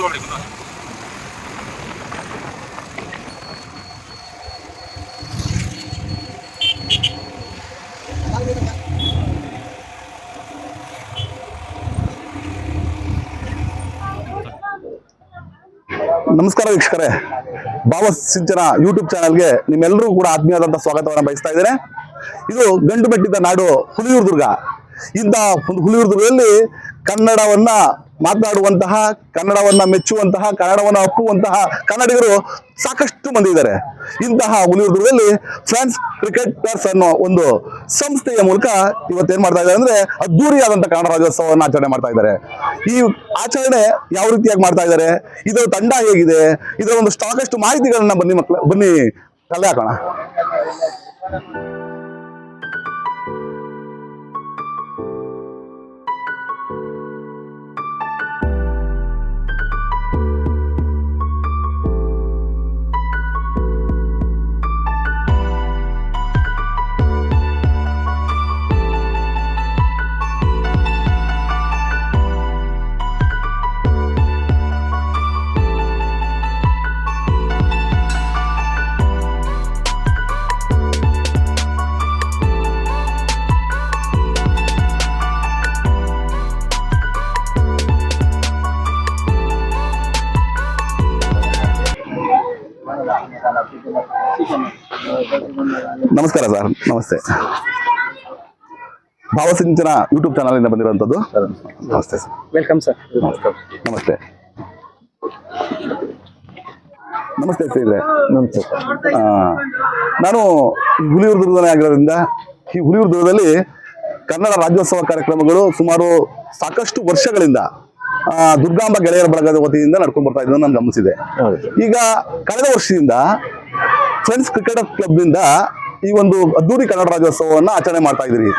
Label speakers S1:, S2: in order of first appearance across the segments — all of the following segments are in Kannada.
S1: ನಮಸ್ಕಾರ ವೀಕ್ಷಕರೇ. ಭಾವ ಸಿಂಚನ ಯೂಟ್ಯೂಬ್ ಚಾನಲ್ಗೆ ನಿಮ್ಮೆಲ್ಲರೂ ಕೂಡ ಆತ್ಮೀಯವಾದಂಥ ಸ್ವಾಗತವನ್ನು ಬಯಸ್ತಾ ಇದ್ದೇನೆ. ಇದು ಗಂಡು ಬೆಟ್ಟಿದ್ದ ನಾಡು ಹುಲಿಯೂರ್ ದುರ್ಗ. ಇಂಥ ಹುಲಿಯೂರ್ ದುರ್ಗದಲ್ಲಿ ಕನ್ನಡವನ್ನ ಮಾತನಾಡುವಂತಹ, ಕನ್ನಡವನ್ನ ಮೆಚ್ಚುವಂತಹ, ಕನ್ನಡವನ್ನ ಒಪ್ಪುವಂತಹ ಕನ್ನಡಿಗರು ಸಾಕಷ್ಟು ಮಂದಿ ಇದ್ದಾರೆ. ಇಂತಹ ಹುಲಿಯೂರು ದುರ್ಗದಲ್ಲಿ ಫ್ರಾನ್ಸ್ ಕ್ರಿಕೆಟರ್ಸ್ ಅನ್ನೋ ಒಂದು ಸಂಸ್ಥೆಯ ಮೂಲಕ ಇವತ್ತೇನ್ ಮಾಡ್ತಾ ಇದ್ದಾರೆ ಅಂದ್ರೆ ಅದ್ದೂರಿಯಾದಂತಹ ಕನ್ನಡ ರಾಜ್ಯೋತ್ಸವವನ್ನು ಆಚರಣೆ ಮಾಡ್ತಾ ಇದ್ದಾರೆ. ಈ ಆಚರಣೆ ಯಾವ ರೀತಿಯಾಗಿ ಮಾಡ್ತಾ ಇದ್ದಾರೆ? ಇದರ ತಂಡ ಹೇಗಿದೆ? ಇದರ ಒಂದು ಸಾಕಷ್ಟು ಮಾಹಿತಿಗಳನ್ನ ಬನ್ನಿ ಮಕ್ಕಳ ಬನ್ನಿ ಕಲೆ ಹಾಕೋಣ. ನಮಸ್ತೆ. ಭಾವಸಿಂಚನ ಯೂಟ್ಯೂಬ್ ಚಾನಲ್ ಇಂದ ಬಂದಿರುವಂತದ್ದು. ನಮಸ್ತೆ ಸರ್.
S2: ವೆಲ್ಕಮ್ ಸರ್
S1: ನಮಸ್ತೆ. ನಮಸ್ತೆ. ಸ್ನೇಹಿತರೆ.
S2: ನಮಸ್ತೆ.
S1: ನಾನು ಹುಲಿಯೂರ್ ದುರ್ಗನೇ ಆಗಿರೋದ್ರಿಂದ ಈ ಹುಲಿಯೂರು ದುರ್ಗದಲ್ಲಿ ಕನ್ನಡ ರಾಜ್ಯೋತ್ಸವ ಕಾರ್ಯಕ್ರಮಗಳು ಸುಮಾರು ಸಾಕಷ್ಟು ವರ್ಷಗಳಿಂದ ದುರ್ಗಾಂಬ ಗೆಳೆಯರ ಬಳಗದ ವತಿಯಿಂದ ನಡ್ಕೊಂಡು ಬರ್ತಾ ಇದ್ದನ್ನು ನಾನು ಗಮನಿಸಿದೆ. ಈಗ ಕಳೆದ ವರ್ಷದಿಂದ ಫ್ರೆಂಡ್ಸ್ ಕ್ರಿಕೆಟ್ ಕ್ಲಬ್ನಿಂದ ಈ ಒಂದು ಅದ್ದೂರಿ ಕನ್ನಡ ರಾಜ್ಯೋತ್ಸವವನ್ನ ಆಚರಣೆ ಮಾಡ್ತಾ ಇದ್ದೀರಿ.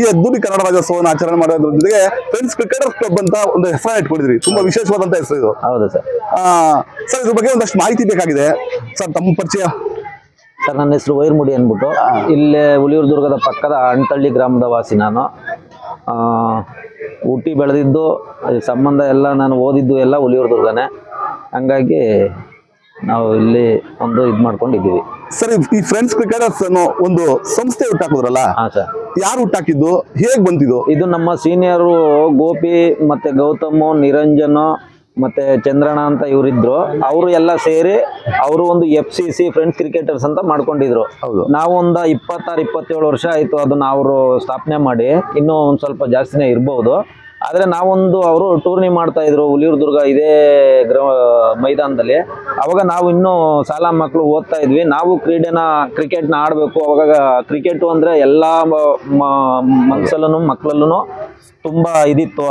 S1: ಈ ಅದ್ದೂರಿ ಕನ್ನಡ ರಾಜ್ಯೋತ್ಸವವನ್ನು ಆಚರಣೆ ಮಾಡೋದ್ರ ಜೊತೆಗೆ ಫ್ರೆಂಡ್ಸ್ ಕ್ರಿಕೆಟರ್ಸ್ ಕ್ಲಬ್ ಅಂತ ಒಂದು ಹೆಸರು ಇಟ್ಕೊಂಡಿದ್ರಿ ತುಂಬಾ ವಿಶೇಷವಾದಂತ ಹೆಸರು ಇದು.
S2: ಹೌದು ಸರ್.
S1: ಸರ್ ಇದ್ರ ಬಗ್ಗೆ ಒಂದಷ್ಟು ಮಾಹಿತಿ ಬೇಕಾಗಿದೆ. ಸರ್ ತಮ್ಮ ಪರಿಚಯ.
S2: ಸರ್ ನನ್ನ ಹೆಸರು ವೈರ್ಮುಡಿ ಅಂದ್ಬಿಟ್ಟು. ಇಲ್ಲೇ ಹುಲಿಯೂರು ದುರ್ಗದ ಪಕ್ಕದ ಅಂಟಳ್ಳಿ ಗ್ರಾಮದ ವಾಸಿ ನಾನು. ಆ, ಹುಟ್ಟಿ ಬೆಳೆದಿದ್ದು ಅದಕ್ಕೆ ಸಂಬಂಧ ಎಲ್ಲ ನಾನು ಓದಿದ್ದು ಎಲ್ಲ ಹುಲಿಯೂರು ದುರ್ಗನೇ. ಹಂಗಾಗಿ ನಾವು ಇಲ್ಲಿ ಒಂದು ಇದು ಮಾಡ್ಕೊಂಡಿದ್ದೀವಿ.
S1: ಸರ್ ಈ- ಫ್ರೆಂಡ್ಸ್ ಕ್ರಿಕೆಟರ್ಸ್ ಅನ್ನೋ ಒಂದು ಸಂಸ್ಥೆ ಹುಟ್ಟಾಕಿದ್ರಲ್ಲ
S2: ಹಾಂ ಸರ್.
S1: ಯಾರು ಹುಟ್ಟಾಕಿದ್ದು ಹೇಗ್ ಬಂತಿದ್ದು
S2: ಇದು ನಮ್ಮ ಸೀನಿಯರು ಗೋಪಿ ಮತ್ತೆ ಗೌತಮ್ ನಿರಂಜನ್ ಮತ್ತೆ ಚಂದ್ರಣ ಅಂತ ಇವರಿದ್ರು. ಅವರು ಎಲ್ಲ ಸೇರಿ ಅವರು ಒಂದು F C C friends cricketers ಅಂತ ಮಾಡ್ಕೊಂಡಿದ್ರು.
S1: ಹೌದು.
S2: ನಾವು ಒಂದು ಇಪ್ಪತ್ತಾರು ಇಪ್ಪತ್ತೇಳು ವರ್ಷ ಆಯ್ತು ಅದನ್ನ ಅವರು ಸ್ಥಾಪನೆ ಮಾಡಿ. ಇನ್ನೂ ಒಂದು ಸ್ವಲ್ಪ ಜಾಸ್ತಿನೇ ಇರ್ಬೋದು. ಆದರೆ ನಾವೊಂದು ಅವರು ಟೂರ್ನಿ ಮಾಡ್ತಾ ಇದ್ರು ಹುಲಿಯೂರು ದುರ್ಗ ಇದೇ ಗ್ರ, ಮೈದಾನದಲ್ಲಿ. ಅವಾಗ ನಾವು ಇನ್ನೂ ಶಾಲಾ ಮಕ್ಕಳು ಓದ್ತಾ ಇದ್ವಿ. ನಾವು ಕ್ರೀಡೆನ, ಕ್ರಿಕೆಟ್ನ ಆಡಬೇಕು. ಅವಾಗ ಕ್ರಿಕೆಟು ಅಂದರೆ ಎಲ್ಲ ಮನಸ್ಸಲ್ಲೂ ಮಕ್ಕಳಲ್ಲೂ ತುಂಬ ಇದಿತ್ತು.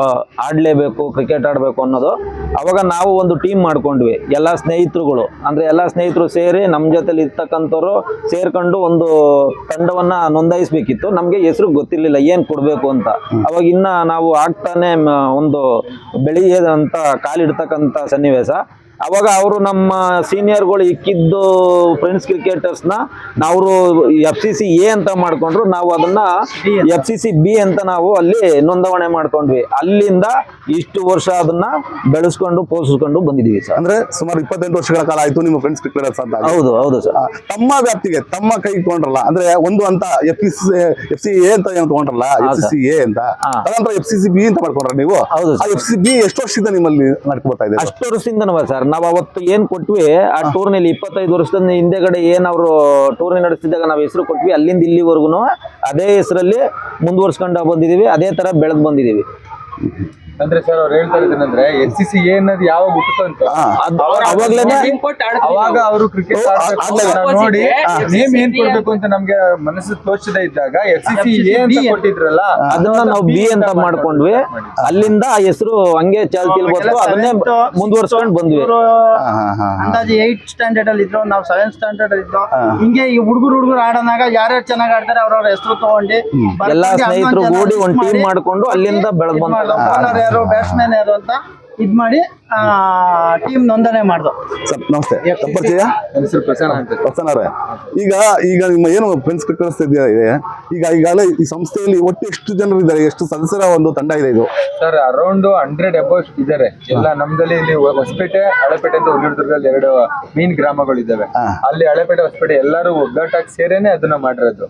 S2: ಆಡಲೇಬೇಕು, ಕ್ರಿಕೆಟ್ ಆಡಬೇಕು ಅನ್ನೋದು. ಅವಾಗ ನಾವು ಒಂದು ಟೀಮ್ ಮಾಡ್ಕೊಂಡ್ವಿ, ಎಲ್ಲ ಸ್ನೇಹಿತರುಗಳು. ಅಂದರೆ ಎಲ್ಲ ಸ್ನೇಹಿತರು ಸೇರಿ ನಮ್ಮ ಜೊತೆಲಿ ಇರ್ತಕ್ಕಂಥವ್ರು ಸೇರ್ಕೊಂಡು ಒಂದು ತಂಡವನ್ನು ನೋಂದಾಯಿಸಬೇಕಿತ್ತು. ನಮಗೆ ಹೆಸರು ಗೊತ್ತಿರಲಿಲ್ಲ, ಏನು ಕೊಡಬೇಕು ಅಂತ. ಅವಾಗ ಇನ್ನ ನಾವು ಆಗ್ತಾ ಒಂದು ಬೆಳಿಗ್ಗೆ ಅಂತ ಕಾಲಿಡ್ತಕ್ಕಂಥ ಸನ್ನಿವೇಶ. ಅವಾಗ ಅವರು ನಮ್ಮ ಸೀನಿಯರ್ಗಳು ಇಕ್ಕಿದ್ದು ಫ್ರೆಂಡ್ಸ್ ಕ್ರಿಕೆಟರ್ಸ್ನ ನಾವು ಎಫ್ ಸಿ ಸಿ ಎ ಅಂತ ಮಾಡ್ಕೊಂಡ್ರು. ನಾವು ಅದನ್ನ ಎಫ್ ಸಿ ಸಿ ಬಿ ಅಂತ ನಾವು ಅಲ್ಲಿ ನೋಂದಾವಣೆ ಮಾಡ್ಕೊಂಡ್ವಿ. ಅಲ್ಲಿಂದ ಇಷ್ಟು ವರ್ಷ ಅದನ್ನ ಬೆಳೆಸ್ಕೊಂಡು ಪೋಷಿಸ್ಕೊಂಡು ಬಂದಿದೀವಿ ಸರ್.
S1: ಅಂದ್ರೆ ಸುಮಾರು ಇಪ್ಪತ್ತೆಂಟು ವರ್ಷಗಳ ಕಾಲ ಆಯ್ತು ನಿಮ್ಮ ಫ್ರೆಂಡ್ಸ್ ಕ್ರಿಕೆಟರ್ಸ್ ಅಂತ.
S2: ಹೌದು ಹೌದು ಸರ್.
S1: ತಮ್ಮ ವ್ಯಾಪ್ತಿಗೆ ತಮ್ಮ ಕೈ ಇಟ್ಕೊಂಡ್ರಲ್ಲ ಅಂದ್ರೆ ಒಂದು ಅಂತ ಎಫ್ ಎಫ್ ಸಿ ಎ ಅಂತ ಏನು ತಗೊಂಡ್ರಲ್ಲ ಎಫ್ ಸಿ ಎ ಅಂತ. ಅದಂತರ ಎಫ್ ಸಿ ಸಿ ಬಿ ಅಂತ ಮಾಡ್ಕೊಂಡ್ರ ನೀವು?
S2: ಹೌದು
S1: ಎಫ್ ಸಿ ಬಿ ಎಷ್ಟು ವರ್ಷದಿಂದ ನಿಮ್ಮಲ್ಲಿ ನಡ್ಕೊ ಬರ್ತಾ ಇದೆ?
S2: ಅಷ್ಟು ವರ್ಷದಿಂದ ಸರ್. ನಾವ್ ಅವತ್ತು ಏನ್ ಕೊಟ್ವಿ ಆ ಟೂರ್ನಿಲಿ ಇಪ್ಪತ್ತೈದು ವರ್ಷದ ಹಿಂದೆಗಡೆ ಏನ್ ಅವರು ಟೂರ್ನಿ ನಡೆಸಿದಾಗ ನಾವ್ ಹೆಸರು ಕೊಟ್ವಿ ಅಲ್ಲಿಂದ ಇಲ್ಲಿವರೆಗೂ ಅದೇ ಹೆಸರಲ್ಲಿ ಮುಂದುವರ್ಸ್ಕೊಂಡು ಬಂದಿದೀವಿ ಅದೇ ತರ ಬೆಳೆದ್ ಬಂದಿದೀವಿ.
S3: ಅಂದ್ರೆ ಸರ್ ಅವ್ರು ಹೇಳ್ತಾ ಇದ್ದೇನೆಂದ್ರೆ ಎಸ್ ಸಿ ಸಿ ಎ ಅನ್ನೋದು ಯಾವಾಗ ಹುಟ್ಟುತ್ತೋ ಅಂತ.
S1: ಹಾ.
S2: ಅದ್- ಅವಾಗ್ಲೇನೆ
S3: ಅವಾಗ ಅವರು ಕ್ರಿಕೆಟ್ ನೋಡಿ ನೇಮ್ ಏನ್ ಕೊಡ್ಬೇಕು ಅಂತ ನಮ್ಗೆ ಮನಸ್ಸು ತೋಚದೆ ಇದ್ದಾಗ ಎಸ್ ಸಿ ಸಿ ಎ ಅಂತ ಕೊಟ್ಟಿದ್ರಲ್ಲ
S2: ಅದನ್ನ ನಾವು ಬಿ ಅಂತ ಮಾಡ್ಕೊಂಡ್ವಿ. ಅಲ್ಲಿಂದ ಆ ಹೆಸರು ಹಂಗೆ ಚಾಲ್ತಿ ಬಂತು ಅದನ್ನೇ ಮುಂದುವರ್ಸ್ಕೊಂಡು ಬಂದ್ವಿ.
S1: ಹಾ, ಹಾ, ಹಾ, ಹಾ.
S4: ಅಂದಾಜು ಏಟ್ ಸ್ಟ್ಯಾಂಡರ್ಡ್ ಅಲ್ಲಿ ಇದ್ರು ನಾವು ಸೆವೆಂತ್ ಸ್ಟ್ಯಾಂಡರ್ಡ್ ಅಲ್ಲಿ ಇದ್ರು ಹಿಂಗೆ ಈ ಹುಡುಗರು ಹುಡುಗರು ಆಡೋನಾಗ ಯಾರ್ಯಾರು ಚೆನ್ನಾಗಿ ಆಡ್ತಾರೆ ಅವ್ರವ್ರ ಹೆಸರು ತಗೊಂಡು
S2: ಎಲ್ಲಾ ಸ್ನೇಹಿತರು ಕೂಡಿ ಒಂದ್ ಟೀಮ್ ಮಾಡ್ಕೊಂಡು ಅಲ್ಲಿಂದ ಬೆಳೆದ್
S4: bowler ಯಾರು ಬ್ಯಾಟ್ಸ್ಮನ್ ಯಾರು ಅಂತ? ಇದ್ ಮಾಡಿ ಟೀಮ್ ನೋಂದಣಿ ಮಾಡ್ದು.
S1: ಸರ್ ನಮಸ್ತೆ. ತಮ್ಮ ಪರಿಚಯ?
S3: ನನ್ನ ಹೆಸರು ಪ್ರಸನ್ನ ಅಂತ.
S1: ಪ್ರಸನ್ನ ಅವರೇ ಈಗ ಈಗ ನಿಮ್ಮ ಏನು ಫ್ರೆಂಡ್ಸ್ ಕ್ರಿಕೆಟರ್ಸ್ ಇದೆ? ಈಗ ಈಗಾಗಲೇ ಈ ಸಂಸ್ಥೆಯಲ್ಲಿ ಒಟ್ಟು ಎಷ್ಟು ಜನರು ಇದ್ದಾರೆ? ಎಷ್ಟು ಸದಸ್ಯರ ಒಂದು ತಂಡ ಇದೆ ಇದು?
S3: ಸರ್ ಅರೌಂಡ್ ಹಂಡ್ರೆಡ್ ಅಬೌವ್ ಇದ್ದಾರೆ. ಎಲ್ಲ ನಮ್ದಲ್ಲಿ ಇಲ್ಲಿ ಹೊಸಪೇಟೆ ಹಳೆಪೇಟೆ ಅಂತ ಹುಲಿದುರ್ಗದಲ್ಲಿ ಎರಡು ಮೀನ್ ಗ್ರಾಮಗಳು
S1: ಇದ್ದಾವೆ.
S3: ಅಲ್ಲಿ ಹಳೆಪೇಟೆ ಹೊಸಪೇಟೆ ಎಲ್ಲರೂ ಒಗ್ಗಟ್ಟಾಗಿ ಸೇರೇನೆ ಅದನ್ನ ಮಾಡಿರೋದು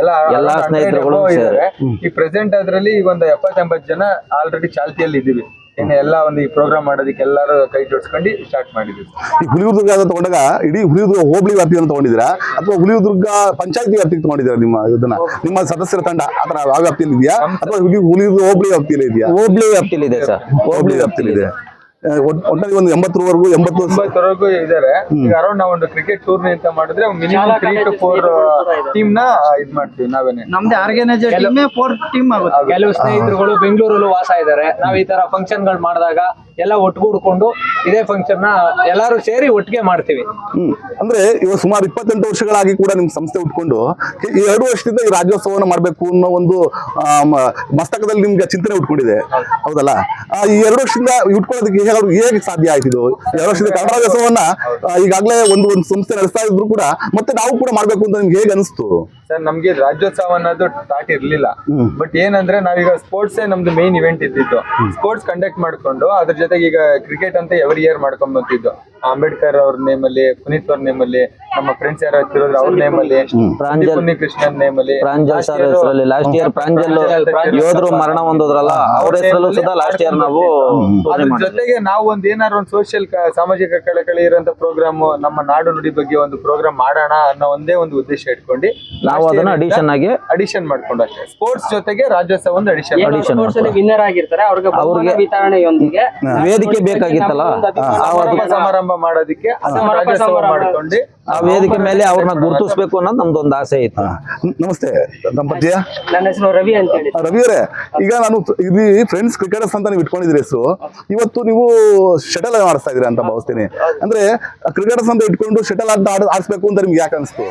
S3: ಎಲ್ಲ
S2: ಎಲ್ಲಾ
S3: around 100
S2: ಸ್ನೇಹಿತರುಗಳು
S3: ಇದ್ದಾರೆ. ಈ ಪ್ರೆಸೆಂಟ್ ಅದ್ರಲ್ಲಿ ಈಗ ಒಂದು ಎಪ್ಪತ್ತೆಂಬತ್ತು ಜನ ಆಲ್ರೆಡಿ ಚಾಲ್ತಿಯಲ್ಲಿ ಇದೀವಿ ಏನ್ ಎಲ್ಲ ಒಂದು ಈ ಪ್ರೋಗ್ರಾಮ್ ಮಾಡೋದಕ್ಕೆ ಎಲ್ಲರೂ ಕೈ ಜೋಡಿಸ್ಕೊಂಡು ಸ್ಟಾರ್ಟ್ ಮಾಡಿದ್ವಿ
S1: ಈ ಹುಲಿದುರ್ಗ ಅಂತ ತಗೊಂಡಾಗ ಇಡೀ ಹುಲಿದುರ್ಗ ಹೋಬಳಿ ಅಂತ ತಗೊಂಡಿದ್ದೀರಾ? ಅಥವಾ ಹುಲಿದುರ್ಗ ಪಂಚಾಯತಿ ವ್ಯಾಪ್ತಿಗೆ ತಗೊಂಡಿದ್ದೀರಾ ನಿಮ್ಮ ಇದನ್ನ? ನಿಮ್ಮ ಸದಸ್ಯರ ತಂಡ ಆತರ ಯಾವ ವ್ಯಾಪ್ತಿಯಲ್ಲಿ ಇದೆಯಾ ಅಥವಾ ಹುಲಿ ಹುಲಿದುರ್ಗ ಹೋಬಳಿ ವ್ಯಾಪ್ತಿಯಲ್ಲಿ ಇದೆಯಾ?
S2: ಹೋಬಳಿ ವ್ಯಾಪ್ತಿಯಲ್ಲಿ ಇದೆ ಸರ್.
S1: ಹೋಬಳಿ ವ್ಯಾಪ್ತಿಯಲ್ಲಿ ಇದೆ ಒಟ್ಟಾಗಿ ಒಂದು ಎಂಬತ್ತರವರೆಗೂ ಎಂಬತ್ತು
S3: ಒಂಬತ್ತರವರೆಗೂ ಇದಾರೆ ಈಗ ಅರೌಂಡ್ ನಾವು ಒಂದು ಕ್ರಿಕೆಟ್ ಟೂರ್ನಿ ಅಂತ ಮಾಡಿದ್ರೆ ಮಿನಿಮಮ್ ತ್ರೀ ಟು ಫೋರ್ ಟೀಮ್ನ ಇದ್ ಮಾಡ್ತೀವಿ ನಾವೇನೆ.
S4: ನಮ್ದೇ ಆರ್ಗನೈಸರ್ ಟೀಮ್ ಫೋರ್ ಟೀಮ್ ಆಗುತ್ತೆ.
S5: ಕೆಲವು ಸ್ನೇಹಿತರುಗಳು ಬೆಂಗಳೂರಲ್ಲೂ ವಾಸ ಇದ್ದಾರೆ. ನಾವ್ ಈ ತರ ಫಂಕ್ಷನ್ಗಳು ಮಾಡಿದಾಗ ಎಲ್ಲ ಒಟ್ಟುಗೂಡ್ಕೊಂಡು ಇದೇ ಫಂಕ್ಷನ್ನ ಎಲ್ಲಾರು ಸೇರಿ ಒಟ್ಟಿಗೆ ಮಾಡ್ತೀವಿ.
S1: ಹ್ಮ್. ಅಂದ್ರೆ ಇವಾಗ ಸುಮಾರು ಇಪ್ಪತ್ತೆಂಟು ವರ್ಷಗಳಾಗಿ ಕೂಡ ನಿಮ್ ಸಂಸ್ಥೆ ಉಟ್ಕೊಂಡು ಈ ಎರಡು ವರ್ಷದಿಂದ ಈ ರಾಜ್ಯೋತ್ಸವನ ಮಾಡ್ಬೇಕು ಅನ್ನೋ ಒಂದು ಆ, ಮ- ಮಸ್ತಕದಲ್ಲಿ ನಿಮ್ಗೆ ಚಿಂತನೆ ಉಟ್ಕೊಂಡಿದೆ. ಹೌದಲ್ಲ? ಆ, ಈ ಎರಡು ವರ್ಷದಿಂದ ಉಟ್ಕೊಳ್ಳೋದಕ್ಕೆ ಹೇಗೆ ಹೇಗೆ ಸಾಧ್ಯ ಆಯ್ತು ಇದು ಎರಡು ವರ್ಷದಿಂದ ಕನ್ನಡ ರಾಜ್ಯೋತ್ಸವನ್ನ ಆ, ಈಗಾಗಲೇ ಒಂದು ಒಂದು ಸಂಸ್ಥೆ ನಡೆಸ್ತಾ ಇದ್ರು ಕೂಡ ಮತ್ತೆ ನಾವು ಕೂಡ ಮಾಡ್ಬೇಕು ಅಂತ ನಿಮ್ಗೆ ಹೇಗೆ ಅನಿಸ್ತು?
S3: ಸರ್ ನಮ್ಗೆ ರಾಜ್ಯೋತ್ಸವ ಅನ್ನೋದು ಸ್ಟಾರ್ಟ್ ಇರ್ಲಿಲ್ಲ. ಬಟ್ ಏನಂದ್ರೆ ನಾವೀಗ ಸ್ಪೋರ್ಟ್ಸ್ ನಮ್ದು ಮೇನ್ ಇವೆಂಟ್ ಇದ್ದಿತ್ತು ಸ್ಪೋರ್ಟ್ಸ್ ಕಂಡಕ್ಟ್ ಮಾಡ್ಕೊಂಡು ಅದ್ರ ಜೊತೆಗೆ ಈಗ ಕ್ರಿಕೆಟ್ ಅಂತ ಎವ್ರಿ ಇಯರ್ ಮಾಡ್ಕೊಂಡ್ ಬಂತಿದ್ದು ಅಂಬೇಡ್ಕರ್ ಅವ್ರ ನೇಮ್ ಅಲ್ಲಿ ಪುನೀತ್ ಅವ್ರ ನೇಮ್ ಅಲ್ಲಿ ನಮ್ಮ ಫ್ರೆಂಡ್ಸ್ ಯಾರು ಅವ್ರ ನೇಮ್ ಅಲ್ಲಿ
S2: ಪ್ರಾಂಜಲ್-
S3: ಪುನಿ ಕೃಷ್ಣನ್ ನೇಮ್ ಅಲ್ಲಿ.
S2: ಪ್ರಾಂಜಲ್ ಸರ್ ಹೆಸರಲ್ಲಿ ಲಾಸ್ಟ್ ಇಯರ್ ಪ್ರಾಂಜಲ್ ಯೋಧರು ಮರಣ ಹೊಂದೋದ್ರಲ್ಲ ಅವ್ರ ಹೆಸರಲ್ಲೂ ಸಹ ಲಾಸ್ಟ್ ಇಯರ್ ನಾವು
S3: ಅದ್ರ ಜೊತೆಗೆ ನಾವು ಒಂದ್ ಏನಾದ್ರು ಒಂದು ಸೋಷಿಯಲ್ ಸಾಮಾಜಿಕ ಕಳಕಳಿ ಇರುವಂತ ಪ್ರೋಗ್ರಾಮ್ ನಮ್ಮ ನಾಡು ನುಡಿ ಬಗ್ಗೆ ಒಂದು ಪ್ರೋಗ್ರಾಮ್ ಮಾಡೋಣ ಅನ್ನೋ ಒಂದೇ ಒಂದು ಉದ್ದೇಶ ಇಟ್ಕೊಂಡು
S2: ನಾವು ಅದನ್ನ ಅಡಿಷನ್ ಆಗಿ
S3: ಅಡಿಷನ್ ಮಾಡ್ಕೊಂಡು ಅಷ್ಟೇ. ಸ್ಪೋರ್ಟ್ಸ್ ಜೊತೆಗೆ ರಾಜ್ಯೋತ್ಸವ ಒಂದು ಅಡಿಷನ್
S2: Audition
S5: ಸ್ಪೋರ್ಟ್ಸ್ ಅಲ್ಲಿ ವಿನ್ನರ್ ಆಗಿರ್ತಾರೆ ಅವ್ರಿಗೆ ಬಹುಮಾನ ವಿತರಣೆಯೊಂದಿಗೆ
S2: ವೇದಿಕೆ ಬೇಕಾಗಿತ್ತಲ್ಲ?
S3: ಸಮಾರಂಭ ಮಾಡೋದಕ್ಕೆ ಮಾಡ್ಕೊಂಡು
S2: ಆ ವೇದಿಕೆ ಮೇಲೆ ಅವ್ರನ್ನ ಗುರುತಿಸ್ಬೇಕು ಅನ್ನೋದು ಒಂದು ಆಸೆ
S1: ಐತೆ ನಮಸ್ತೆ ದಂಪತಿಯ?
S5: ನನ್ನ ಹೆಸರು ರವಿ ಅಂತ ಹೇಳಿ.
S1: ರವಿಯವರೇ ಈಗ ನಾನು ಇದು ಫ್ರೆಂಡ್ಸ್ ಕ್ರಿಕೆಟರ್ಸ್ ಅಂತ ನೀವು ಇಟ್ಕೊಂಡಿದ್ರಿ ಹೆಸರು. ಇವತ್ತು ನೀವು ಶಟಲ್ ಆಡಿಸ್ತಾ ಇದೀರಾ ಅಂತ ಭಾವಿಸ್ತೀನಿ. ಅಂದ್ರೆ ಕ್ರಿಕೆಟರ್ಸ್ ಅಂತ ಇಟ್ಕೊಂಡು ಶಟಲ್ ಅಂತ ಆಡ ಆಡಿಸ್ಬೇಕು ಅಂತ ನಿಮ್ಗೆ ಯಾಕೆ ಅನಿಸ್ತು?